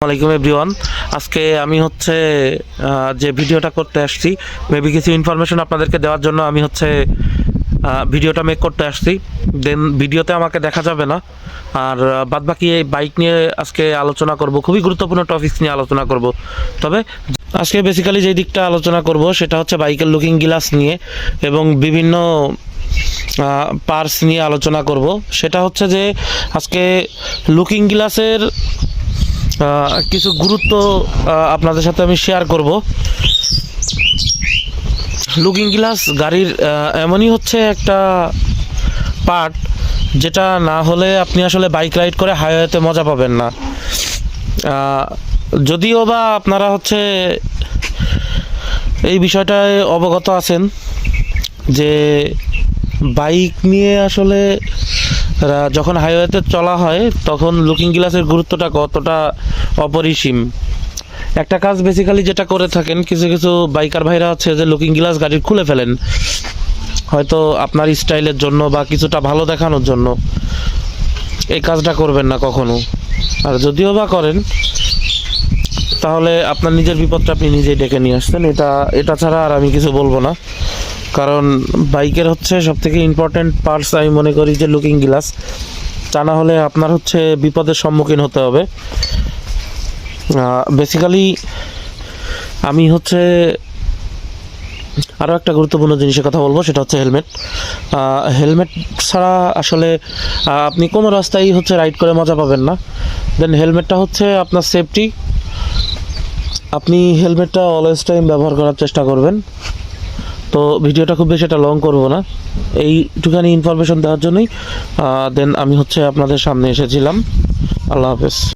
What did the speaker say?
আসসালামাইকুম এভরিওয়ান। আজকে আমি হচ্ছে যে ভিডিওটা করতে আসছি, মেবি কিছু ইনফরমেশন আপনাদেরকে দেওয়ার জন্য আমি হচ্ছে ভিডিওটা মেক করতে আসছি। দেন ভিডিওতে আমাকে দেখা যাবে না। আর বাদ বাকি এই বাইক নিয়ে আজকে আলোচনা করব, খুবই গুরুত্বপূর্ণ টপিকস নিয়ে আলোচনা করব। তবে, আজকে বেসিক্যালি যে দিকটা আলোচনা করব, সেটা হচ্ছে বাইকের লুকিং গ্লাস নিয়ে এবং বিভিন্ন পার্স নিয়ে আলোচনা করব। সেটা হচ্ছে যে, আজকে লুকিং গ্লাসের কিছু গুরুত্ব আপনাদের সাথে আমি শেয়ার করব। লুকিং গ্লাস গাড়ির এমনই হচ্ছে একটা পার্ট যেটা না হলে আপনি আসলে বাইক রাইড করে হাইওয়েতে মজা পাবেন না। যদিও বা আপনারা হচ্ছে এই বিষয়টায় অবগত আছেন যে বাইক নিয়ে আসলে যখন হাইওয়েতে চলা হয়, তখন লুকিং গ্লাসের গুরুত্বটা কতটা অপরিসীম? একটা কাজ বেসিক্যালি যেটা করে থাকেন, কিছু কিছু বাইকার ভাইরা হচ্ছে যে লুকিং গ্লাস গাড়ির খুলে ফেলেন। হয়তো আপনার স্টাইলের জন্য বা কিছুটা ভালো দেখানোর জন্য। এই কাজটা করবেন না কখনো। আর যদিও বা করেন, তাহলে আপনার নিজের বিপদটা আপনি নিজেই ডেকে নিয়ে আসছেন। এটা এটা ছাড়া আর আমি কিছু বলব না। কারণ বাইকের হচ্ছে সব থেকে ইম্পর্ট্যান্ট পার্টস আমি মনে করি যে লুকিং গ্লাস তা না হলে আপনার হচ্ছে বিপদের সম্মুখীন হতে হবে। বেসিক্যালি আমি হচ্ছে আরও একটা গুরুত্বপূর্ণ জিনিসের কথা বলব, সেটা হচ্ছে হেলমেট হেলমেট ছাড়া আসলে আপনি কোনো রাস্তায় হচ্ছে রাইড করে মজা পাবেন না। দেন হেলমেটটা হচ্ছে আপনার সেফটি আপনি হেলমেটটা অলওয়েজ টাইম ব্যবহার করার চেষ্টা করবেন। তো ভিডিওটা খুব বেশি এটা লং করব না। এইটুখানি ইনফরমেশন দেওয়ার জন্যই দেন আমি হচ্ছে আপনাদের সামনে এসেছিলাম। আল্লাহ হাফেজ।